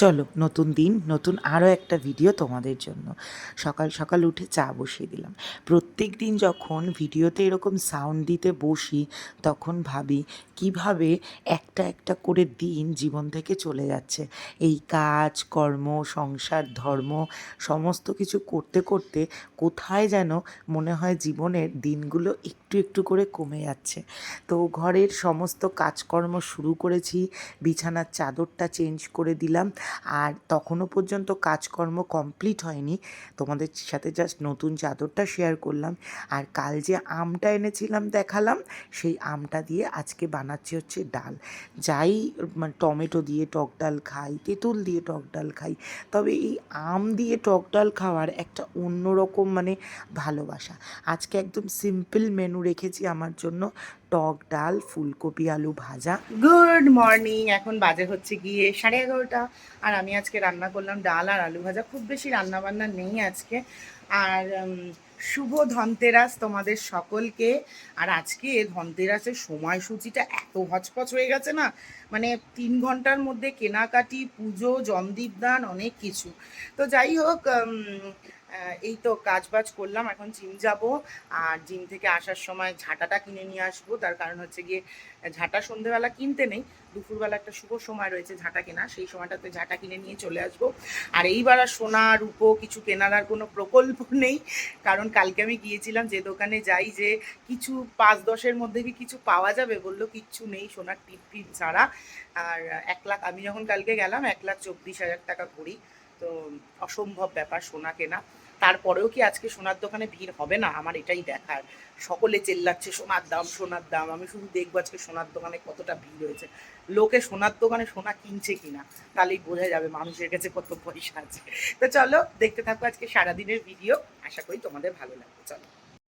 চলো, নতুন দিন, নতুন আরও একটা ভিডিও তোমাদের জন্য। সকাল সকাল উঠে চা বসিয়ে দিলাম। প্রত্যেক দিন যখন ভিডিওতে এরকম সাউন্ড দিতে বসি, তখন ভাবি, কীভাবে একটা একটা করে দিন জীবন থেকে চলে যাচ্ছে। এই কাজ, কর্ম, সংসার, ধর্ম, সমস্ত কিছু করতে করতে কোথায় যেন মনে হয় জীবনের দিনগুলো একটু একটু করে কমে যাচ্ছে। তো ঘরের সমস্ত কাজকর্ম শুরু করেছি, বিছানার চাদরটা চেঞ্জ করে দিলাম। আর তখনও পর্যন্ত কাজকর্ম কমপ্লিট হয়নি। তোমাদের সাথে জাস্ট নতুন চাদরটা শেয়ার করলাম। আর কাল যে আমটা এনেছিলাম দেখালাম, সেই আমটা দিয়ে আজকে বানাচ্ছি হচ্ছে ডাল। যাই মানে টমেটো দিয়ে টক ডাল খাই, তেঁতুল দিয়ে টক ডাল খাই, তবে এই আম দিয়ে টক ডাল খাওয়ার একটা অন্যরকম মানে ভালোবাসা। আজকে একদম সিম্পল মেনু রেখেছি আমার জন্য। টক ডাল, ফুলকপি, আলু ভাজা। গুড মর্নিং, এখন বাজে হচ্ছে গিয়ে সাড়ে এগারোটা। আর আমি আজকে রান্না করলাম ডাল আর আলু ভাজা। খুব বেশি রান্না বান্না নেই আজকে। আর শুভ ধনতেরাস তোমাদের সকলকে। আর আজকে ধনতেরাসের সময়সূচিটা এত হচপচ হয়ে গেছে না? মানে তিন ঘণ্টার মধ্যে কেনাকাটি, পুজো জমদীপদান অনেক কিছু। তো যাই হোক এই তো কাজ বাজ করলাম, এখন জিম যাব। আর জিম থেকে আসার সময় ঝাঁটাটা কিনে নিয়ে আসব। তার কারণ হচ্ছে গিয়ে, ঝাঁটা সন্ধেবেলা কিনতে নেই, দুপুরবেলা একটা শুভ সময় রয়েছে ঝাঁটা কেনা, সেই সময়টাতে ঝাঁটা কিনে নিয়ে চলে আসব। আর এইবার আর সোনা, রূপো কিছু কেনার আর কোনো প্রকল্প নেই, কারণ কালকে আমি গিয়েছিলাম যে দোকানে যাই যে কিছু পাঁচ দশের মধ্যে কি কিছু পাওয়া যাবে বলল, কিচ্ছু নেই, সোনার টিপ টিপ ছাড়া। আর এক লাখ, আমি যখন কালকে গেলাম, এক লাখ চব্বিশ হাজার টাকা করি। তো অসম্ভব ব্যাপার সোনা কেনা। তারপরেও কি আজকে সোনার দোকানে ভিড় হবে না? আমার এটাই দেখার। সকলে চেল্লাচ্ছে, সোনার দাম সোনার দাম। আমি শুধু দেখব আজকে সোনার দোকানে কতটা ভিড় হয়েছে। লোকে সোনার দোকানে সোনা কিনছে কিনা, তাহলেই বোঝা যাবে মানুষের কাছে কত পয়সা আছে। তো চলো, দেখতে থাকো আজকে সারাদিনের ভিডিও। আশা করি তোমাদের ভালো লাগবে। চলো।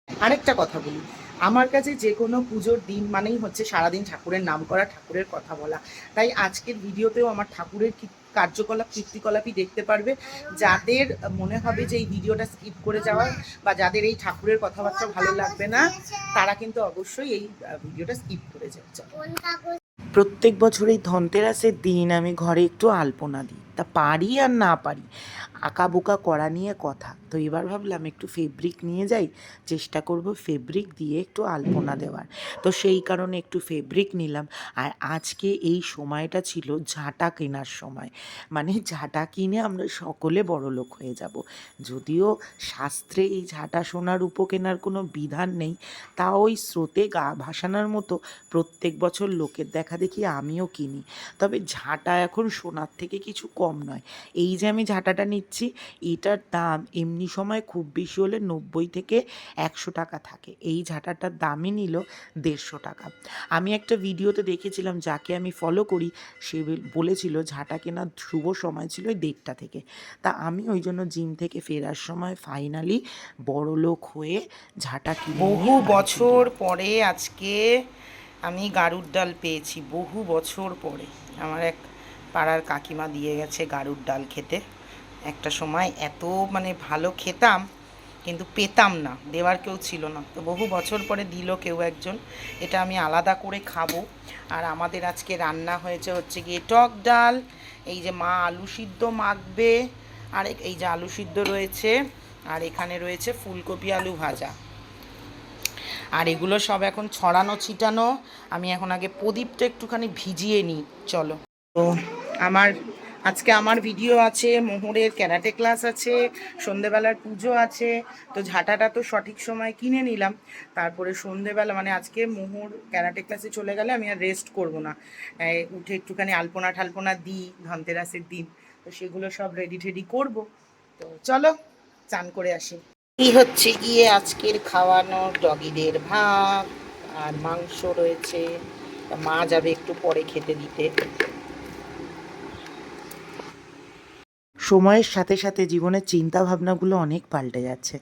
আরেকটা কথা বলি। আমার কাছে যে কোনো পুজোর দিন মানেই হচ্ছে সারাদিন ঠাকুরের নাম করা, ঠাকুরের কথা বলা। তাই আজকের ভিডিওতেও আমার ঠাকুরের কার্যকলাপ, কীর্তিকলাপই দেখতে পারবে। যাদের মনে হবে যে এই ভিডিওটা স্কিপ করে যাওয়া বা যাদের এই ঠাকুরের কথাবার্তা ভালো লাগবে না, তারা কিন্তু অবশ্যই এই ভিডিওটা স্কিপ করে যাবে। প্রত্যেক বছর এই ধনতেরাসের দিন আমি ঘরে একটু আলপনা দিই। তা পারি আর না পারি? আঁকা বোকা করা নিয়ে কথা। তো এবার ভাবলাম একটু ফেব্রিক নিয়ে যাই, চেষ্টা করব ফেব্রিক দিয়ে একটু আলপনা দেওয়ার। তো সেই কারণে একটু ফেব্রিক নিলাম। আর আজকে এই সময়টা ছিল ঝাঁটা কেনার সময়। মানে ঝাঁটা কিনে আমরা সকলে বড় লোক হয়ে যাব। যদিও শাস্ত্রে এই ঝাঁটা সোনার উপ কেনার কোনো বিধান নেই, তা ওই স্রোতে গা ভাসানোর মতো প্রত্যেক বছর লোকের দেখা দেখি আমিও কিনি। তবে ঝাঁটা এখন সোনার থেকে কিছু কম নয়। এই যে আমি ঝাঁটাটা নিচ্ছি এটার দাম এমনি সময় খুব বেশি হলে নব্বই থেকে একশো টাকা থাকে। এই ঝাঁটাটার দামই নিল দেড়শো টাকা। আমি একটা ভিডিওতে দেখেছিলাম যাকে আমি ফলো করি সে বলেছিল ঝাঁটা কেনার শুভ সময় ছিল ওই দেড়টা থেকে। তা আমি ওই জন্য জিম থেকে ফেরার সময় ফাইনালি বড় লোক হয়ে ঝাঁটা কিনে বহু বছর পরে আজকে আমি গাড়ুর ডাল পেয়েছি। বহু বছর পরে। আমার এক পাড়ার কাকিমা দিয়ে গেছে গাড়ুর ডাল খেতে। একটা সময় এত মানে ভালো খেতাম, কিন্তু পেতাম না, দেওয়ার কেউ ছিল না। তো বহু বছর পরে দিল কেউ একজন, এটা আমি আলাদা করে খাব। আর আমাদের আজকে রান্না হয়েছে হচ্ছে গিয়ে টক ডাল, এই যে মা আলু সিদ্ধ মাখবে, আর এই যে আলু সিদ্ধ রয়েছে, আর এখানে রয়েছে ফুলকপি আলু ভাজা। আর এগুলো সব এখন ছড়ানো, ছিটানো, আমি এখন আগে প্রদীপটা একটুখানি ভিজিয়ে নিই, চলো। তো আমার আজকে আমার ভিডিও আছে, মোহরের ক্যারাটে ক্লাস আছে, সন্ধেবেলার পুজো আছে, তো ঝাঁটাটা তো সঠিক সময় কিনে নিলাম। তারপরে সন্ধেবেলা মানে আজকে মোহর ক্যারাটে ক্লাসে চলে গেলে আমি আর রেস্ট করব না। উঠে একটুখানি আলপনা ঠালপনা দিই, ধনতেরাসের দিন, তো সেগুলো সব রেডি টেডি করব। তো চলো, চান করে আসি। এই হচ্ছে গিয়ে আজকের খাওয়ানো ডগিদের ভাত, আর মাংস রয়েছে। মা যাবে একটু পরে খেতে দিতে। সময়ের সাথে সাথে জীবনের চিন্তা ভাবনাগুলো অনেক পাল্টে যাচ্ছে।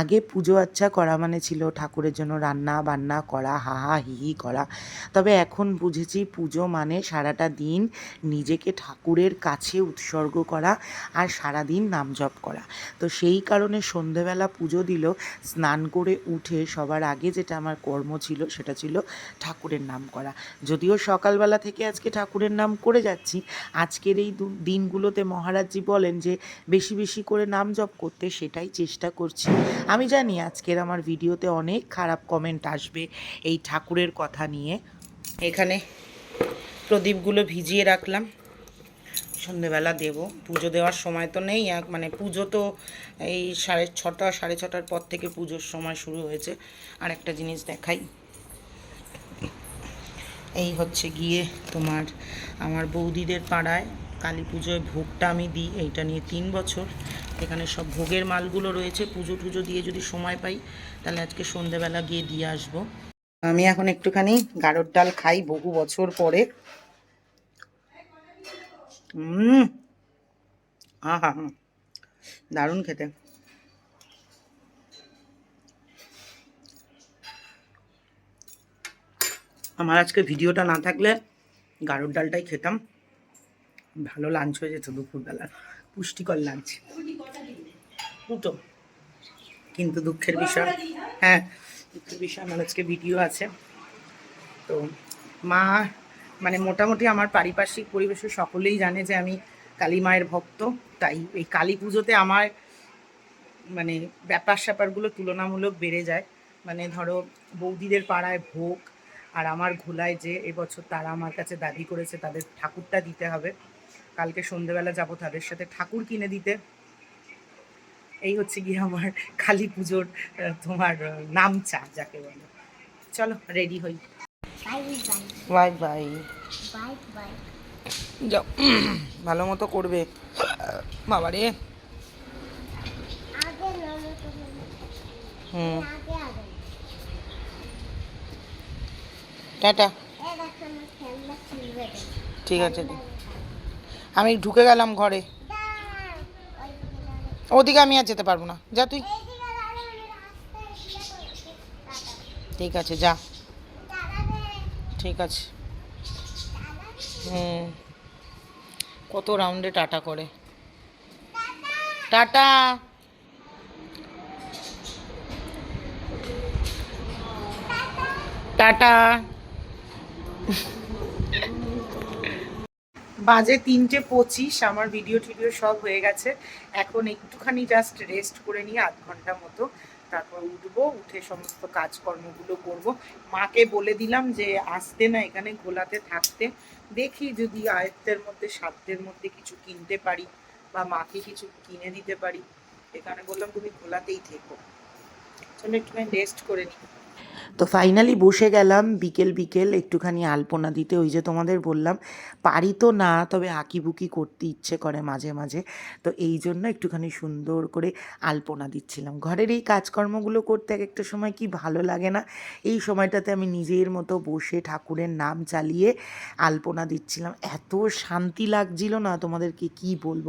আগে পুজো আচ্চা করা মানে ছিল ঠাকুরের জন্য রান্না বান্না করা হাহা হা, হি হি করা। তবে এখন বুঝেছি পুজো মানে সারাটা দিন নিজেকে ঠাকুরের কাছে উৎসর্গ করা আর সারা দিন নাম জপ করা। তো সেই কারণে সন্ধেবেলা পুজো দিল, স্নান করে উঠে সবার আগে যেটা আমার কর্ম ছিল সেটা ছিল ঠাকুরের নাম করা। যদিও সকালবেলা থেকে আজকে ঠাকুরের নাম করে যাচ্ছি, আজকের এই দিনগুলোতে মহারাজজি বলেন যে বেশি বেশি করে নাম জপ করতে সেটাই চেষ্টা করছি। আমি জানি আজকের আমার ভিডিওতে অনেক খারাপ কমেন্ট আসবে এই ঠাকুরের কথা নিয়ে। এখানে প্রদীপগুলো ভিজিয়ে রাখলাম। সন্ধেবেলা দেব। পুজো দেওয়ার সময় তো নেই এক মানে পুজো তো এই সাড়ে ছটা, সাড়ে ছটার পর থেকে পুজোর সময় শুরু হয়েছে। আর একটা জিনিস দেখাই। এই হচ্ছে গিয়ে তোমার আমার বৌদিদের পাড়ায় কালী পুজোয় ভোগটা আমি দিই, এইটা নিয়ে তিন বছর। এখানে সব ভোগের মালগুলো রয়েছে, পুজো টুজো দিয়ে যদি সময় পাই, তাহলে আজকে সন্ধেবেলা গিয়ে দিয়ে আসব। আমি এখন একটুখানি গাড়র ডাল খাই বহু বছর পরে। হুম আহা হা দারুণ খেতে। আমার আজকে ভিডিওটা না থাকলে গাড়র ডালটাই খেতাম। ভালো লাঞ্চ হয়ে যেত দুপুরবেলা পুষ্টিকর লাঞ্চ দুটো। কিন্তু দুঃখের বিষয়। হ্যাঁ দুঃখের বিষয়। আমার আজকে ভিডিও আছে। তো মা মানে মোটামুটি আমার পারিপার্শ্বিক পরিবেশে সকলেই জানে যে আমি কালী মায়ের ভক্ত। তাই এই কালী পুজোতে আমার মানে ব্যাপার স্যাপারগুলো তুলনামূলক বেড়ে যায়। মানে ধরো, বৌদিদের পাড়ায় ভোগ আর আমার ঘোলায় যে এবছর তারা আমার কাছে দাবি করেছে তাদের ঠাকুরটা দিতে হবে। কালকে সন্ধেবেলা যাব তাদের সাথে ঠাকুর কিনে দিতে। এই হচ্ছে গিয়ে আমার কালী পুজোর তোমার আহ, নামচা যাকে বলে। চলো রেডি হই। Bye bye. Bye bye bye bye যাও। ভালো মতো করবে। নামো তুমি হুম। আগে আগে টাটা ঠিক আছে দি। আমি ঢুকে গেলাম ঘরে। ওদিকে আমি আর যেতে পারব না। যা তুই। ঠিক আছে, যা। ঠিক আছে। হুম। কত রাউন্ডে টাটা করে। টাটা। টাটা। বাজে তিনটে পঁচিশ, আমার ভিডিও টিডিও সব হয়ে গেছে। এখন একটুখানি জাস্ট রেস্ট করে নিয়ে আধ ঘণ্টা মতো তারপর উঠবো, উঠে সমস্ত কাজকর্মগুলো করব। মাকে বলে দিলাম যে, আসতে না এখানে ঘোলাতে থাকতে। দেখি যদি আয়ত্তের মধ্যে, সাধ্যের মধ্যে কিছু কিনতে পারি বা মাকে কিছু কিনে দিতে পারি। এখানে বললাম, তুমি ঘোলাতেই থেকো। চলো একটুখানি রেস্ট করে নিই। তো ফাইনালি বসে গেলাম, বিকেল বিকেল একটুখানি আলপনা দিতে, ওই যে তোমাদের বললাম, পারি তো না, তবে আঁকিবুকি করতে ইচ্ছে করে মাঝে মাঝে, তো এই জন্য একটুখানি সুন্দর করে আলপনা দিচ্ছিলাম। ঘরের এই কাজকর্মগুলো করতে এক একটা সময় কি ভালো লাগে না, এই সময়টাতে আমি নিজের মতো বসে ঠাকুরের নাম চালিয়ে আলপনা দিচ্ছিলাম। এত শান্তি লাগছিল না তোমাদেরকে কি বলব?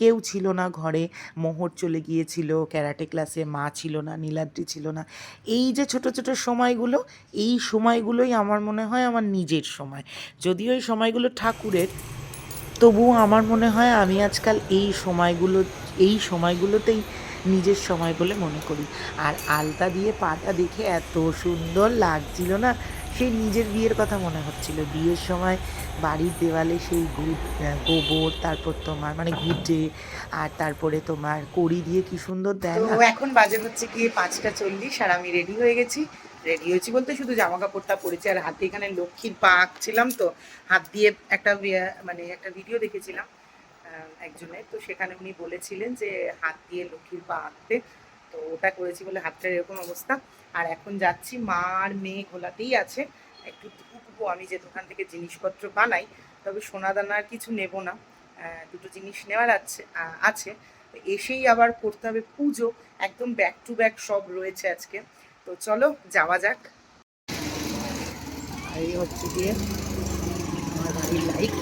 কেউ ছিল না ঘরে, মোহর চলে গিয়েছিল, ক্যারাটে ক্লাসে মা ছিল না, নীলাদ্রি ছিল না, এই যে ছোট ছোট সময়গুলো এই সময়গুলোই আমার মনে হয় আমার নিজের সময়। যদিও এই সময়গুলো ঠাকুরের তবুও আমার মনে হয় আমি আজকাল এই সময়গুলো এই সময়গুলোতেই নিজের সময় বলে মনে করি। আর আলতা দিয়ে পাটা দেখে এত সুন্দর লাগছিল না সেই নিজের বিয়ের কথা মনে হচ্ছিল। বিয়ের সময় বাড়ির দেওয়ালে সেই গুড় গোবর তারপর তোমার মানে ঘুটে আর তারপরে তোমার কড়ি দিয়ে কি সুন্দর দেয় এখন বাজে হচ্ছে গিয়ে পাঁচটা চল্লিশ আর আমি রেডি হয়ে গেছি। রেডি হয়েছি বলতে শুধু জামা কাপড়টা পরেছি, আর হাতে এখানে লক্ষ্মীর পা আঁকছিলাম তো, হাত দিয়ে একটা মানে একটা ভিডিও দেখেছিলাম একজনের। তো সেখানে উনি বলেছিলেন যে হাত দিয়ে লক্ষ্মীর পা আঁকতে। তো ওটা করেছি বলে হাতটার এরকম অবস্থা। আর এখন যাচ্ছি মা আর মেয়ে ঘোলাতেই আছে। একটু টুকু আমি যে দোকান থেকে জিনিসপত্র বানাই, তবে সোনা দানার কিছু নেব না। দুটো জিনিস নেওয়ার আছে আছে। এসেই আবার করতে হবে পুজো। একদম ব্যাক টু ব্যাক সব রয়েছে আজকে। তো চলো যাওয়া যাক। আর এই হচ্ছে গিয়ে আমার বাড়ির লাইট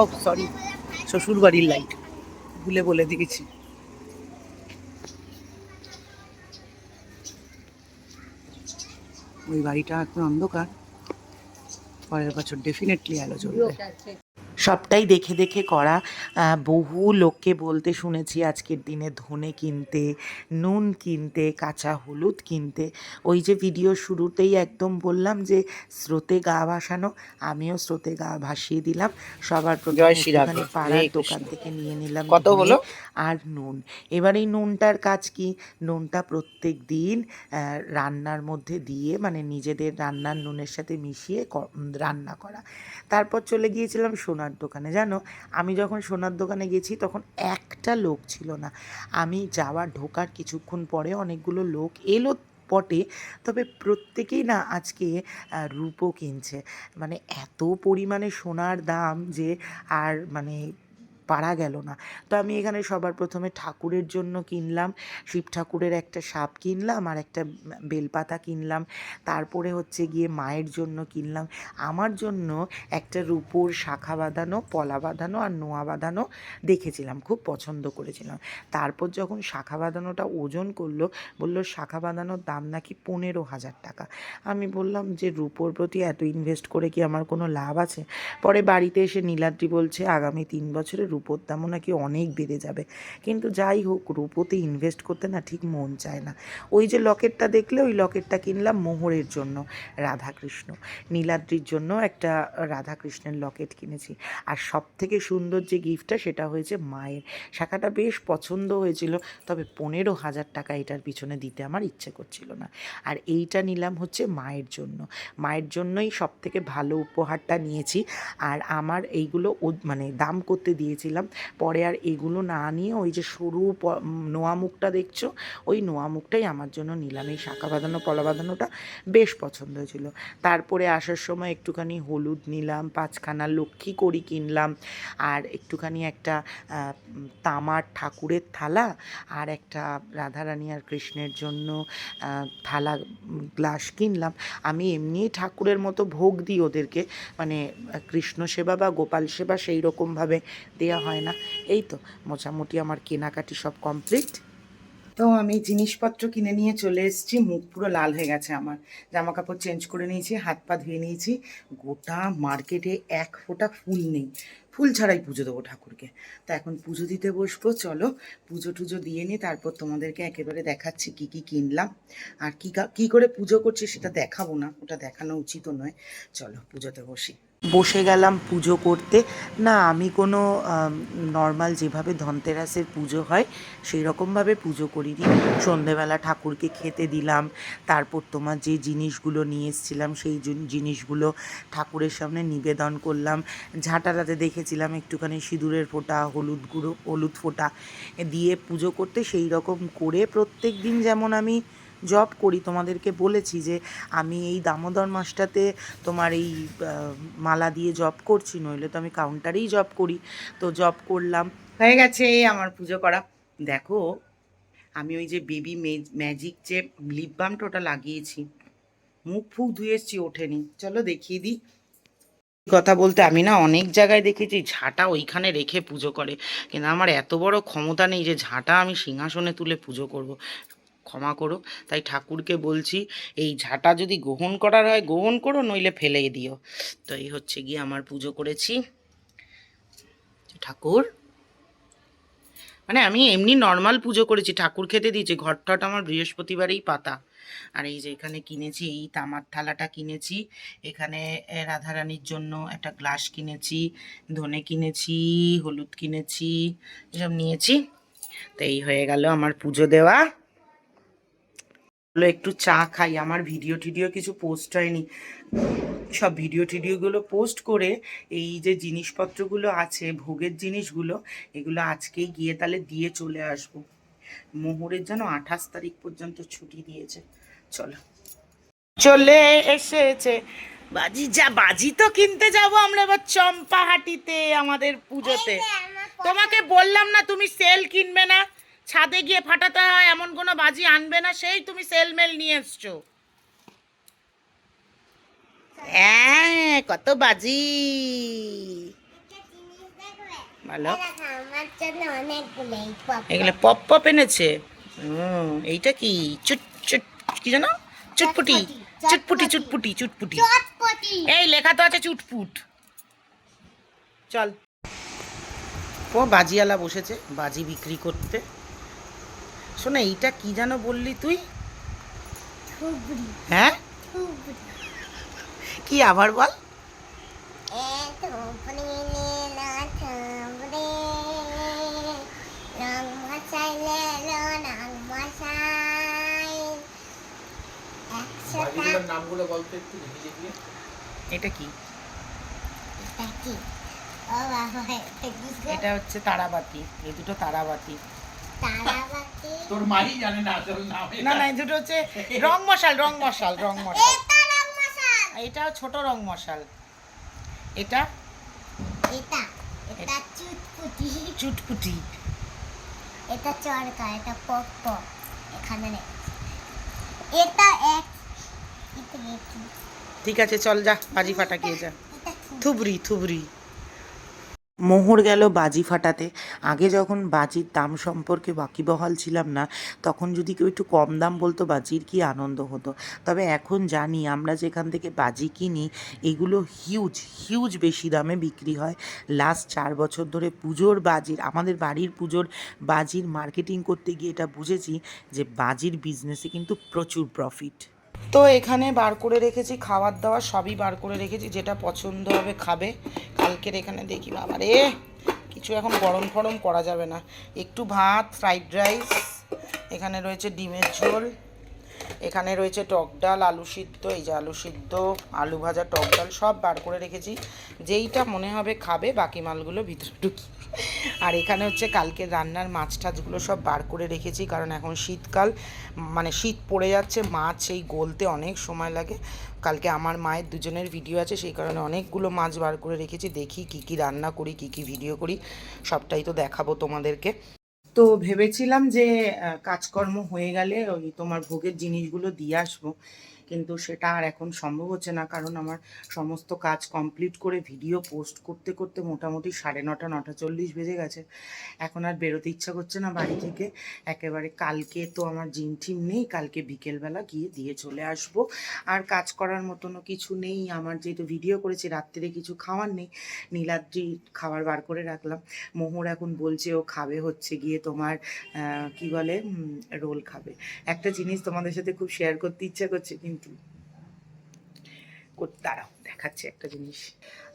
ও সরি শ্বশুর বাড়ির লাইট ভুলে বলে দিয়েছি। ওই বাড়িটা এখন অন্ধকার। পরের বছর ডেফিনেটলি আলো জ্বলবে। সবটাই দেখে দেখে করা। বহু লোককে বলতে শুনেছি আজকের দিনে ধনে কিনতে নুন কিনতে কাঁচা হলুদ কিনতে। ওই যে ভিডিও শুরুতেই একদম বললাম যে স্রোতে গা ভাসানো। আমিও স্রোতে গা ভাসিয়ে দিলাম। সবার প্রথমে পাড়ার দোকান থেকে নিয়ে নিলাম কত হলো? আর নুন। এবার এই নুনটার কাজ কি? নুনটা প্রত্যেক দিন রান্নার মধ্যে দিয়ে মানে নিজেদের রান্নার নুনের সাথে মিশিয়ে রান্না করা। তারপর চলে গিয়েছিলাম সোনার দোকানে। জানো, আমি যখন সোনার দোকানে গেছি তখন একটা লোক ছিল না। আমি যাওয়ার ঢোকার কিছুক্ষণ পরে অনেকগুলো লোক এলো পটে তবে প্রত্যেকেই না আজকে রূপো কিনছে। মানে এত পরিমাণে সোনার দাম যে, আর মানে পারা গেল না। তো আমি এখানে সবার প্রথমে ঠাকুরের জন্য কিনলাম, শিব ঠাকুরের একটা সাপ কিনলাম আর একটা বেলপাতা কিনলাম। তারপরে হচ্ছে গিয়ে মায়ের জন্য কিনলাম। আমার জন্য একটা রূপোর শাখা বাঁধানো, পলা বাঁধানো আর নোয়া বাঁধানো দেখেছিলাম, খুব পছন্দ করেছিলাম। তারপর যখন শাখা বাঁধানোটা ওজন করল, বলল শাখা বাঁধানোর দাম নাকি পনেরো হাজার টাকা। আমি বললাম যে রূপোর প্রতি এত ইনভেস্ট করে কি আমার কোনো লাভ আছে? পরে বাড়িতে এসে নীলাদ্রি বলছে, আগামী তিন বছরে রূপোর দামও নাকি অনেক বেড়ে যাবে। কিন্তু যাই হোক, রূপোতে ইনভেস্ট করতে না ঠিক মন চায় না। ওই যে লকেটটা দেখলে, ওই লকেটটা কিনলাম মোহরের জন্য, রাধাকৃষ্ণ। নীলাদ্রির জন্য একটা রাধাকৃষ্ণের লকেট কিনেছি। আর সব থেকে সুন্দর যে গিফটটা, সেটা হয়েছে মায়ের। শাখাটা বেশ পছন্দ হয়েছিল, তবে পনেরো হাজার টাকা এটার পিছনে দিতে আমার ইচ্ছে করছিল না। আর এইটা নিলাম হচ্ছে মায়ের জন্য। মায়ের জন্যই সব থেকে ভালো উপহারটা নিয়েছি। আর আমার এইগুলো মানে দাম করতে দিয়েছিলাম পরে আর এগুলো না নিয়ে ওই যে সরু নোয়া মুখটা দেখছ? ওই নোয়া মুখটাই আমার জন্য নিলাম। এই শাখা বাঁধানো, পলা বাঁধানোটা বেশ পছন্দ হয়েছিল। তারপরে আসার সময় একটুখানি হলুদ নিলাম, পাঁচখানা লক্ষ্মী কড়ি কিনলাম, আর একটুখানি একটা তামার ঠাকুরের থালা, আর একটা রাধারানী আর কৃষ্ণের জন্য থালা গ্লাস কিনলাম। আমি এমনিই ঠাকুরের মতো ভোগ দিই ওদেরকে। মানে কৃষ্ণ সেবা বা গোপাল সেবা সেই রকমভাবে দেওয়া হয় না। এই তো মোটামুটি আমার কেনাকাটি সব কমপ্লিট তো আমি জিনিসপত্র কিনে নিয়ে চলে এসেছি, মুখ পুরো লাল হয়ে গেছে আমার। জামা কাপড় চেঞ্জ করে নিয়েছি, হাত পা ধুয়ে নিয়েছি। গোটা মার্কেটে এক ফোঁটা ফুল নেই। ফুল ছাড়াই পুজো দেবো ঠাকুরকে। তা এখন পুজো দিতে বসবো, চলো পুজো টুজো দিয়ে নিই, তারপর তোমাদেরকে একেবারে দেখাচ্ছি কি কি কিনলাম। আর কি কা- করে পুজো করছি সেটা দেখাবো না, ওটা দেখানো উচিত নয়। চলো পুজোতে বসি। বসে গেলাম পুজো করতে। না, আমি কোনো নর্মাল যেভাবে ধনতেরাসের পুজো হয় সেই রকমভাবে পুজো করিনি। সন্ধেবেলা ঠাকুরকে খেতে দিলাম, তারপর তোমার যে জিনিসগুলো নিয়ে এসেছিলাম, সেই জিনিসগুলো ঠাকুরের সামনে নিবেদন করলাম। ঝাঁটাটাতে দেখেছিলাম একটুখানি সিঁদুরের ফোঁটা, হলুদ গুঁড়ো, হলুদ ফোঁটা। দিয়ে পুজো করতে সেই রকম করে প্রত্যেক দিন যেমন আমি জব করি, তোমাদেরকে বলেছি যে আমি এই দামোদর মাসটাতে তোমার এই মালা দিয়ে জব করছি, নইলে তো আমি কাউন্টারেই জব করি। তো জব করলাম। হয়ে গেছে আমার পুজো করা। দেখো, আমি ওই যে বেবি ম্যাজিক যে লিপ বামটা ওটা লাগিয়েছি। মুখ ফুক ধুয়ে এসছি, ওঠেনি। চলো দেখিয়ে দিই। কথা বলতে আমি না অনেক জায়গায় দেখেছি, ঝাঁটা ওইখানে রেখে পুজো করে। কিন্তু আমার এত বড় ক্ষমতা নেই যে ঝাঁটা আমি সিংহাসনে তুলে পুজো করব। ক্ষমা করো তাই ঠাকুরকে বলছি, এই ঝাঁটা যদি গ্রহণ করার হয়, গ্রহণ করো, নইলে ফেলে দিও। তো এই হচ্ছে গিয়ে আমার পুজো করেছি। ঠাকুর মানে আমি এমনি নর্মাল পুজো করেছি। ঠাকুর খেতে দিয়েছি, ঘর টট আমার বৃহস্পতিবারেই পাতা। আর এই যে এখানে কিনেছি, এই তামার থালাটা কিনেছি, এখানে রাধারানীর জন্য একটা গ্লাস কিনেছি, ধনে কিনেছি, হলুদ কিনেছি, এসব নিয়েছি। তো এই হয়ে গেল আমার পুজো দেওয়া। হলো একটু চা খাই আমার ভিডিও টিডিও কিছু পোস্ট হয়নি। সব ভিডিও টিডিওগুলো পোস্ট করে এই যে জিনিসপত্রগুলো আছে ভোগের জিনিসগুলো এগুলো আজকেই গিয়ে তাহলে দিয়ে চলে আসব। মোহরের যেন আঠাশ তারিখ পর্যন্ত ছুটি দিয়েছে। চলো। চলে এসেছে। বাজি যা বাজি তো কিনতে যাব আমরা এবার চম্পাহাটিতে আমাদের পুজোতে। তোমাকে বললাম না তুমি সেল কিনবে না। ছাদে গিয়ে ফাটাতে হয় এমন কোনো বাজি আনবে না সেই তুমি সেলমেল নিয়ে এসছো। হ্যাঁ কত বাজি। ভালো। এগুলো পপ পপ এনেছে। হুম এইটা কি? চুট চুট কি জানো চুটপুটি চুটপুটি চুটপুটি। চুটপুটি। এই লেখা তো আছে চুটপুট। চল। ও বাজিওয়ালা বসেছে বাজি বিক্রি করতে। শোনা এইটা কি যেন বললি তুই? হ্যাঁ? কি আবার বল? এটা কি? টাকা কি? ও বাবা এটা এটা হচ্ছে তারাবাতি। এই দুটো তারাবাতি। তোর মাই জানে না আসল নাম না না এই দুটো হচ্ছে রং মশাল রং মশাল রং মশাল। এটা রং মশাল। এটা ছোট রং মশাল। এটা? এটা এটা চুটপুটি চুটপুটি এটা চরকা এটা পপ পপ এখানে নেই। এটা এক ঠিক আছে চল যা বাজি ফাটা গিয়ে যা। থুবড়ি থুবড়ি। মোহর গেল বাজি ফাটাতে। আগে যখন বাজির দাম সম্পর্কে বাকিবহাল ছিলাম না, তখন যদি কেউ একটু কম দাম বলতো বাজির কি আনন্দ হতো। তবে এখন জানি আমরা যেখান থেকে বাজি কিনি, এগুলো হিউজ হিউজ বেশি দামে বিক্রি হয়। লাস্ট চার বছর ধরে পুজোর বাজির, আমাদের বাড়ির পুজোর বাজির মার্কেটিং করতে গিয়ে এটা বুঝেছি যে বাজির বিজনেসে কিন্তু প্রচুর প্রফিট তো এখানে বার করে রেখেছি, খাবার দাবার সবই বার করে রেখেছি, যেটা পছন্দ হবে খাবে। কালকের এখানে দেখি বাবা রে, কিছু এখন গরম ফরম করা যাবে না। একটু ভাত, ফ্রাইড রাইস, এখানে রয়েছে ডিমের ঝোল, এখানে রয়েছে টক ডাল, আলু সিদ্ধ, এই যে আলু সিদ্ধ, আলু ভাজা, টক ডাল সব বার করে রেখেছি। যেইটা মনে হবে খাবে, বাকি মালগুলো ভিতরে ঢুকি আর এখানে হচ্ছে কালকে রান্নার মাছ টাছগুলো সব বার করে রেখেছি, কারণ এখন শীতকাল। মানে শীত পড়ে যাচ্ছে, মাছ সেই গলতে অনেক সময় লাগে। কালকে আমার মায়ের দুজনের ভিডিও আছে, সেই কারণে অনেকগুলো মাছ বার করে রেখেছি। দেখি কি কি রান্না করি, কি কি ভিডিও করি, সবটাই তো দেখাবো তোমাদেরকে। তো ভেবেছিলাম যে কাজকর্ম হয়ে গেলে ওই তোমার ভোগের জিনিসগুলো দিয়ে আসব। কিন্তু সেটা আর এখন সম্ভব হচ্ছে না, কারণ আমার সমস্ত কাজ কমপ্লিট করে ভিডিও পোস্ট করতে করতে মোটামুটি সাড়ে নটা নটা চল্লিশ বেজে গেছে। এখন আর বেরোতে ইচ্ছা করছে না বাড়ি থেকে। একেবারে কালকে তো আমার জিম টিম নেই, কালকে বিকেলবেলা গিয়ে দিয়ে চলে আসব। আর কাজ করার মতনও কিছু নেই, আমার যেহেতু ভিডিও করেছি রাত্রে কিছু খাওয়ার নেই, নীলাদ্রি খাবার বার করে রাখলাম। মোহর এখন বলছে ও খাবে হচ্ছে গিয়ে তোমার কি বলে রোল খাবে। একটা জিনিস তোমাদের সাথে খুব শেয়ার করতে ইচ্ছা করছে, কিন্তু দাঁড়াও, দেখাচ্ছে একটা জিনিস।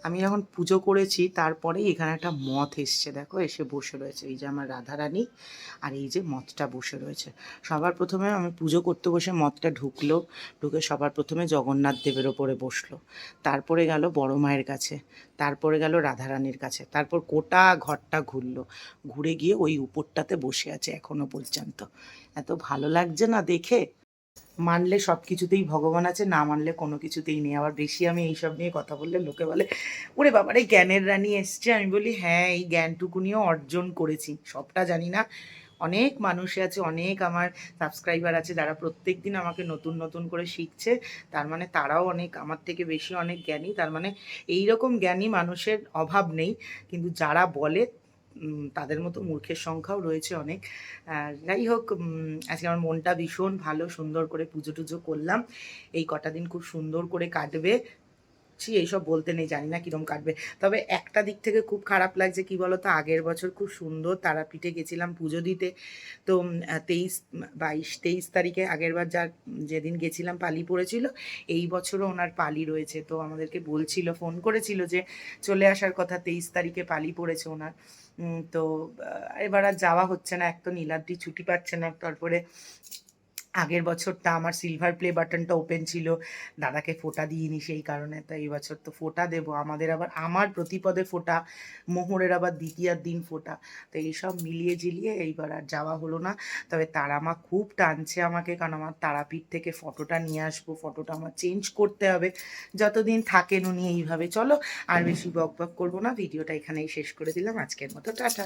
আমি যখন পুজো করেছি, তারপরেই এখানে একটা মথ এসছে, দেখো, এসে বসে রয়েছে। এই যে আমার রাধারানী আর এই যে মথটা বসে রয়েছে। সবার প্রথমে আমি পুজো করতে বসে মথটা ঢুকলো, ঢুকে সবার প্রথমে জগন্নাথ দেবের ওপরে বসল। তারপরে গেল বড় মায়ের কাছে, তারপরে গেল রাধারানীর কাছে, তারপর গোটা ঘরটা ঘুরলো। ঘুরে গিয়ে ওই উপরটাতে বসে আছে এখনও পর্যন্ত। এত ভালো লাগছে না দেখে? মানলে সব কিছুতেই ভগবান আছে, না মানলে কোনো কিছুতেই নেই। আবার বেশি আমি এইসব নিয়ে কথা বললে লোকে বলে, ওরে বাবার জ্ঞানের রানী এসছে। আমি বলি হ্যাঁ এই জ্ঞানটুকুনিও অর্জন করেছি, সবটা জানি না। অনেক মানুষ আছে, অনেক আমার সাবস্ক্রাইবার আছে যারা প্রত্যেক দিন আমাকে নতুন নতুন করে শিখছে। তার মানে তারাও অনেক, আমার থেকে বেশি অনেক জ্ঞানী। তার মানে এই রকম জ্ঞানী মানুষের অভাব নেই। কিন্তু যারা বলে তাদের মতো মূর্খের সংখ্যাও রয়েছে অনেক। যাই হোক আজকে আমার মনটা ভীষণ ভালো, সুন্দর করে পুজো টুজো করলাম। এই কটা দিন খুব সুন্দর করে কাটবে। ছি, এইসব বলতে নেই, জানি না কীরকম কাটবে। তবে একটা দিক থেকে খুব খারাপ লাগছে, কি বলতো, আগের বছর খুব সুন্দর তারাপীঠে গেছিলাম পুজো দিতে। তো তেইশ, বাইশ, তেইশ তারিখে আগের বার যা, যেদিন গেছিলাম পালি পড়েছিল, এই বছরও ওনার পালি রয়েছে। তো আমাদেরকে বলছিল, ফোন করেছিল যে চলে আসার কথা, তেইশ তারিখে পালি পড়েছে ওনার। তো এবার আর যাওয়া হচ্ছে না এক তো নীলাদ্রি ছুটি পাচ্ছে না তারপরে আগের বছরটা আমার সিলভার প্লে বাটনটা ওপেন ছিল। দাদাকে ফোটা দিইনি সেই কারণে, তো এই বছর তো ফোটা দেবো। আমাদের আবার, আমার প্রতিপদে ফোটা, মোহরের আবার দ্বিতীয়ার দিন ফোটা। তো এইসব মিলিয়ে ঝিলিয়ে এইবার আর যাওয়া হলো না। তবে তারা মা খুব টানছে আমাকে, কারণ আমার তারাপীঠ থেকে ফটোটা নিয়ে আসব ফটোটা আমার চেঞ্জ করতে হবে। যতদিন থাকেন উনি এইভাবে। চলো আর বেশি বক বক করব না, ভিডিওটা এখানেই শেষ করে দিলাম। আজকের মতো টাটা।